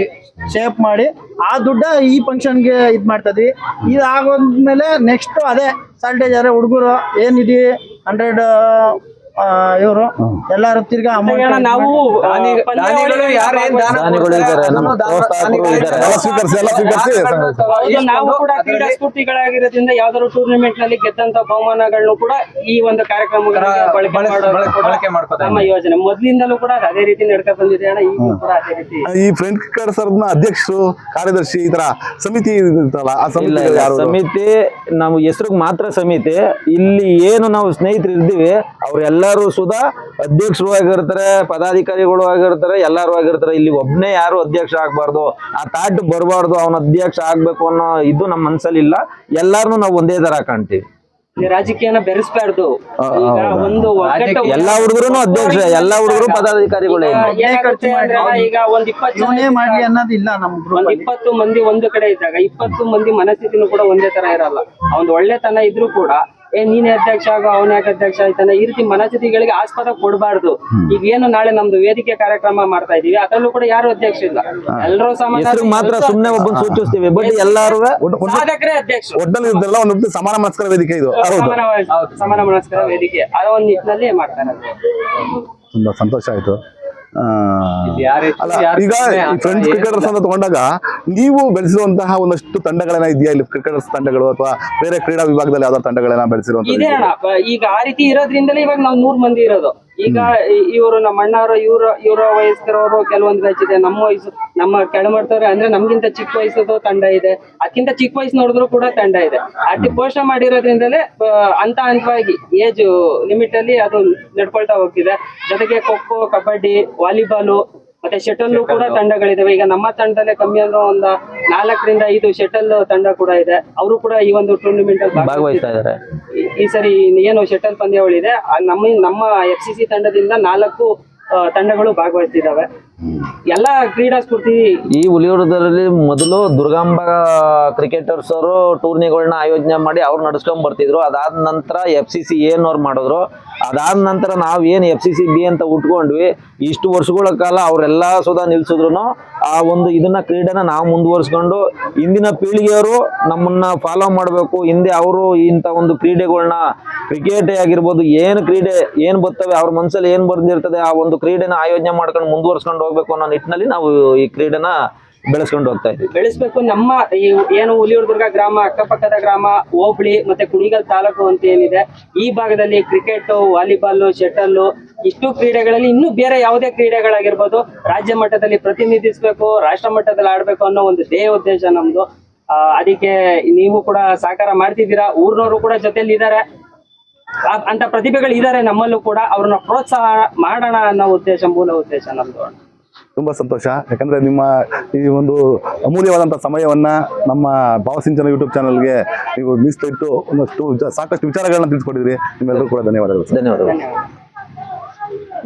S4: ಶೇಪ್ ಮಾಡಿ ಆ ದುಡ್ಡ ಈ ಫಂಕ್ಷನ್ಗೆ ಇದ್ ಮಾಡ್ತಾ ಇದ್ವಿ ಇದು ಆಗೋದ್ಮೇಲೆ ನೆಕ್ಸ್ಟ್ ಅದೇ ಸಾಲ್ಟೇಜ್ ಹುಡುಗರು ಏನಿದೆ ಹಂಡ್ರೆಡ್ ಇವರು ಎಲ್ಲಾರು ತಿರ್ಗಾ
S5: ನಾವು ನಾವು ಕೂಡ ಕ್ರೀಡಾ ಸ್ಫೂರ್ತಿಗಳಾಗಿರೋದ್ರಿಂದ ಯಾವ್ದಾದ್ರು ಟೂರ್ನಮೆಂಟ್ನಲ್ಲಿ ಗೆದ್ದಂತ ಬಹುಮಾನಗಳನ್ನು ಕೂಡ ಈ ಒಂದು
S3: ಕಾರ್ಯಕ್ರಮ
S5: ನಮ್ಮ ಯೋಜನೆ. ಮೊದ್ಲಿಂದಲೂ ಕೂಡ ಅದೇ ರೀತಿ ನಡ್ಕ ಬಂದಿದೆ ಅಣ್ಣ. ಕೂಡ ಅದೇ ರೀತಿ.
S1: ಈ ಫ್ರೆಂಡ್ ಕ್ರಿಕೆಟರ್ಸ್ನ ಅಧ್ಯಕ್ಷರು ಕಾರ್ಯದರ್ಶಿ ಈ ತರ ಸಮಿತಿ ಇರುತ್ತಲ್ಲ ಆ ಸಮಿತಿ
S2: ನಾವು ಹೆಸರಿಗೆ ಮಾತ್ರ ಸಮಿತಿ. ಇಲ್ಲಿ ಏನು ನಾವು ಸ್ನೇಹಿತರು ಇದ್ದೀವಿ ಅವ್ರೆಲ್ಲರೂ ಸುಧಾ ಅಧ್ಯಕ್ಷರು ಆಗಿರ್ತಾರೆ ಪದಾಧಿಕಾರಿಗಳು ಆಗಿರ್ತಾರೆ ಎಲ್ಲರೂ ಆಗಿರ್ತಾರೆ. ಇಲ್ಲಿ ಒಬ್ಬನೇ ಯಾರು ಅಧ್ಯಕ್ಷ ಆಗ್ಬಾರ್ದು ಆ ತಾಟ್ ಬರಬಾರ್ದು ಅವನ ಅಧ್ಯಕ್ಷ ಆಗ್ಬೇಕು ಅನ್ನೋ ಇದು ನಮ್ಮ ಮನ್ಸಲ್ಲಿ ಇಲ್ಲ. ಎಲ್ಲಾರನು ನಾವು ಒಂದೇ ತರ ಕಾಣ್ತೀವಿ.
S5: ಈ ರಾಜಕೀಯನ ಬೆರೆಸ್ಬಾರ್ದು. ಈಗ ಒಂದು
S2: ಎಲ್ಲಾ ಹುಡುಗರು ಅಧ್ಯಕ್ಷ ಎಲ್ಲಾ ಹುಡುಗರು ಪದಾಧಿಕಾರಿಗಳೇ
S5: ಈಗ ಈಗ ಒಂದ್ ಇಪ್ಪತ್ತು
S4: ಅನ್ನೋದಿಲ್ಲ
S5: ಒಂದ್ ಇಪ್ಪತ್ತು ಮಂದಿ ಒಂದು ಕಡೆ ಇದ್ದಾಗ ಇಪ್ಪತ್ತು ಮಂದಿ ಮನಸ್ಥಿತಿನೂ ಕೂಡ ಒಂದೇ ತರ ಇರಲ್ಲ. ಒಂದ್ ಒಳ್ಳೆತನ ಇದ್ರು ಕೂಡ ಏ ನೀನೇ ಅಧ್ಯಕ್ಷ ಆಗೋ ಅವನೇ ಯಾಕೆ ಅಧ್ಯಕ್ಷ ಆಯ್ತಾನೆ ಈ ರೀತಿ ಮನಸ್ಥಿತಿಗಳಿಗೆ ಆಸ್ಪದ ಕೊಡಬಾರ್ದು. ಈಗ ಏನು ನಾಳೆ ನಮ್ದು ವೇದಿಕೆ ಕಾರ್ಯಕ್ರಮ ಮಾಡ್ತಾ ಇದೀವಿ ಅದ್ರಲ್ಲೂ ಕೂಡ ಯಾರು ಅಧ್ಯಕ್ಷ ಇಲ್ಲ. ಎಲ್ಲರೂ ಸಮಾನ
S2: ಮಾತ್ರ ಒಬ್ಬನ್ ಸೂಚಿಸ್ತೀವಿ ಬಟ್ ಎಲ್ಲಾರು
S5: ಸಾಧಕರೇ ಅಧ್ಯಕ್ಷ
S1: ಒಟ್ಟಲ್ಲಿ ಇದೆಲ್ಲ ಒಂದು ಸಮಾನ ಮನಸ್ಕರ ವೇದಿಕೆ ಇದು.
S5: ಸಮಾನ ಸಮಾನ ಮನಸ್ಕರ ವೇದಿಕೆ. ಆ ಒಂದು ನಿಟ್ಟಿನಲ್ಲಿ ಮಾಡ್ತಾರೆ
S1: ತುಂಬಾ ಸಂತೋಷ ಆಯ್ತು. ಈಗ ಫ್ರೆಂಚ್ ಕ್ರಿಕೆಟರ್ಸ್ ಅಂತ ತಗೊಂಡಾಗ ನೀವು ಬೆಳೆಸಿರುವಂತಹ ಒಂದಷ್ಟು ತಂಡಗಳೇನ ಇದೆಯಾ? ಇಲ್ಲಿ ಕ್ರಿಕೆಟರ್ಸ್ ತಂಡಗಳು ಅಥವಾ ಬೇರೆ ಕ್ರೀಡಾ ವಿಭಾಗದಲ್ಲಿ ಯಾವ್ದಾದ್ರು ತಂಡಗಳೇನ
S5: ಬೆಳೆಸಿರುವಂತ ಈಗ ಆ ರೀತಿ ಇರೋದ್ರಿಂದಲೇ ಇವಾಗ ನಾವು ನೂರ್ ಮಂದಿ ಇರೋದು. ಈಗ ಇವರು ನಮ್ಮ ಅಣ್ಣವರು ಇವ್ರ ಇವರ ವಯಸ್ಕರವರು ಕೆಲವೊಂದು ಬ್ಯಾಚ್ ಇದೆ ನಮ್ಮ ವಯಸ್ಸು ನಮ್ಮ ಕೆಳಮಟ್ಟವ್ರೆ ಅಂದ್ರೆ ನಮ್ಗಿಂತ ಚಿಕ್ಕ ವಯಸ್ಸದು ತಂಡ ಇದೆ. ಅದಕ್ಕಿಂತ ಚಿಕ್ಕ ವಯಸ್ಸು ನೋಡಿದ್ರು ಕೂಡ ತಂಡ ಇದೆ. ಅಟ್ಟಿ ಪೋಷಣೆ ಮಾಡಿರೋದ್ರಿಂದಲೇ ಹಂತ ಹಂತವಾಗಿ ಏಜ್ ಲಿಮಿಟ್ ಅಲ್ಲಿ ಅದು ನಡ್ಕೊಳ್ತಾ ಹೋಗ್ತಿದೆ. ಜೊತೆಗೆ ಖೋ ಖೋ ಕಬಡ್ಡಿ ವಾಲಿಬಾಲು ಮತ್ತೆ ಶಟಲ್ ಕೂಡ ತಂಡಗಳಿದಾವೆ. ಈಗ ನಮ್ಮ ತಂಡದಲ್ಲೇ ಕಮ್ಮಿ ಅಂದ್ರೆ ಒಂದ್ ನಾಲ್ಕರಿಂದ ಐದು ಶಟಲ್ ತಂಡ ಕೂಡ ಇದೆ. ಅವರು ಕೂಡ ಈ ಒಂದು ಟೂರ್ನಿಮೆಂಟ್ ಅಲ್ಲಿ
S2: ಭಾಗವಹಿಸ್ತಾ
S5: ಈ ಸರಿ ಏನು ಶಟಲ್ ಪಂದ್ಯಾವಳಿ ಇದೆ ನಮ್ಮ ನಮ್ಮ ಎಫ್ ಸಿ ಸಿ ತಂಡದಿಂದ ನಾಲ್ಕು ತಂಡಗಳು ಭಾಗವಹಿಸ್ತಿದ್ದಾವೆ ಎಲ್ಲ ಕ್ರೀಡಾ ಸ್ಫೂರ್ತಿ
S2: ಈ ಹುಲಿಯೂರದಲ್ಲಿ ಮೊದಲು ದುರ್ಗಾಂಬ ಕ್ರಿಕೆಟರ್ಸ್ ಅವರು ಟೂರ್ನಿಗಳನ್ನ ಆಯೋಜನೆ ಮಾಡಿ ಅವ್ರು ನಡ್ಸ್ಕೊಂಡ್ ಬರ್ತಿದ್ರು. ಅದಾದ ನಂತರ ಎಫ್ ಸಿ ಸಿ ಏನ್ ಅವ್ರು ಮಾಡಿದ್ರು. ಅದಾದ ನಂತರ ನಾವ್ ಏನ್ ಎಫ್ ಸಿ ಸಿ ಬಿ ಅಂತ ಉಟ್ಕೊಂಡ್ವಿ. ಇಷ್ಟು ವರ್ಷಗಳ ಕಾಲ ಅವರೆಲ್ಲ ಸುಧಾ ನಿಲ್ಸಿದ್ರು ಆ ಒಂದು ಇದನ್ನ ಕ್ರೀಡೆನ ನಾವು ಮುಂದುವರ್ಸ್ಕೊಂಡು ಇಂದಿನ ಪೀಳಿಗೆಯವರು ನಮ್ಮನ್ನ ಫಾಲೋ ಮಾಡಬೇಕು. ಹಿಂದೆ ಅವರು ಇಂಥ ಒಂದು ಕ್ರೀಡೆಗಳನ್ನ ಕ್ರಿಕೆಟ್ ಆಗಿರ್ಬೋದು, ಏನು ಕ್ರೀಡೆ, ಏನು ಬರ್ತವೆ, ಅವ್ರ ಮನಸ್ಸಲ್ಲಿ ಏನು ಬರ್ದಿರ್ತದೆ, ಆ ಒಂದು ಕ್ರೀಡೆನ ಆಯೋಜನೆ ಮಾಡ್ಕೊಂಡು ಮುಂದುವರ್ಸ್ಕೊಂಡು ಹೋಗ್ಬೇಕು ಅನ್ನೋ ನಿಟ್ಟಿನಲ್ಲಿ ನಾವು ಈ ಕ್ರೀಡೆನ ಬೆಳೆಸ್ಕೊಂಡು ಹೋಗ್ತಾ ಇದ್ವಿ
S5: ಬೆಳೆಸ್ಬೇಕು. ನಮ್ಮ ಈ ಏನು ಹುಲಿಯೂರ್ದುರ್ಗ ಗ್ರಾಮ, ಅಕ್ಕಪಕ್ಕದ ಗ್ರಾಮ, ಹೋಬಳಿ ಮತ್ತೆ ಕುಣಿಗಲ್ ತಾಲೂಕು ಅಂತ ಏನಿದೆ, ಈ ಭಾಗದಲ್ಲಿ ಕ್ರಿಕೆಟ್, ವಾಲಿಬಾಲ್ ಶಟಲ್ ಇಷ್ಟು ಕ್ರೀಡೆಗಳಲ್ಲಿ ಇನ್ನೂ ಬೇರೆ ಯಾವುದೇ ಕ್ರೀಡೆಗಳಾಗಿರ್ಬೋದು, ರಾಜ್ಯ ಮಟ್ಟದಲ್ಲಿ ಪ್ರತಿನಿಧಿಸಬೇಕು, ರಾಷ್ಟ್ರ ಮಟ್ಟದಲ್ಲಿ ಆಡ್ಬೇಕು ಅನ್ನೋ ಒಂದು ಧ್ಯೇಯ ಉದ್ದೇಶ ನಮ್ದು. ಅದಕ್ಕೆ ನೀವು ಕೂಡ ಸಹಕಾರ ಮಾಡ್ತಿದ್ದೀರಾ? ಊರ್ನವರು ಕೂಡ ಜೊತೆಲಿ ಇದ್ದಾರೆ ಅಂತ ಪ್ರತಿಭೆಗಳು ಇದ್ದಾರೆ ನಮ್ಮಲ್ಲೂ ಕೂಡ. ಅವ್ರನ್ನ ಪ್ರೋತ್ಸಾಹ ಮಾಡೋಣ ಅನ್ನೋ ಉದ್ದೇಶ, ಮೂಲ ಉದ್ದೇಶ ನಮ್ದು.
S1: ತುಂಬಾ ಸಂತೋಷ. ಯಾಕಂದ್ರೆ ನಿಮ್ಮ ಈ ಒಂದು ಅಮೂಲ್ಯವಾದಂತಹ ಸಮಯವನ್ನ ನಮ್ಮ ಭಾವಸಿಂಚನ ಯೂಟ್ಯೂಬ್ ಚಾನಲ್ಗೆ ನೀವು ಮೀಸಲಿಟ್ಟು ಒಂದಷ್ಟು ವಿಚ- ಸಾಕಷ್ಟು ವಿಚಾರಗಳನ್ನ ತಿಳಿಸ್ಕೊಟ್ಟಿದ್ರಿ. ನಿಮ್ಮೆಲ್ಲರೂ ಕೂಡ ಧನ್ಯವಾದಗಳು
S2: ಧನ್ಯವಾದಗಳು.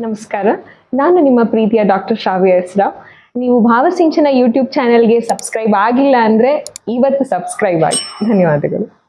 S6: ನಮಸ್ಕಾರ. ನಾನು ನಿಮ್ಮ ಪ್ರೀತಿಯ ಡಾಕ್ಟರ್ ಶ್ರಾವ್ಯ ಹೆಸ್ರಾವ್ ನೀವು ಭಾವಸಿಂಚನ ಯೂಟ್ಯೂಬ್ ಚಾನೆಲ್ಗೆ ಸಬ್ಸ್ಕ್ರೈಬ್ ಆಗಿಲ್ಲ ಅಂದರೆ ಇವತ್ತು ಸಬ್ಸ್ಕ್ರೈಬ್ ಆಗಿ. ಧನ್ಯವಾದಗಳು.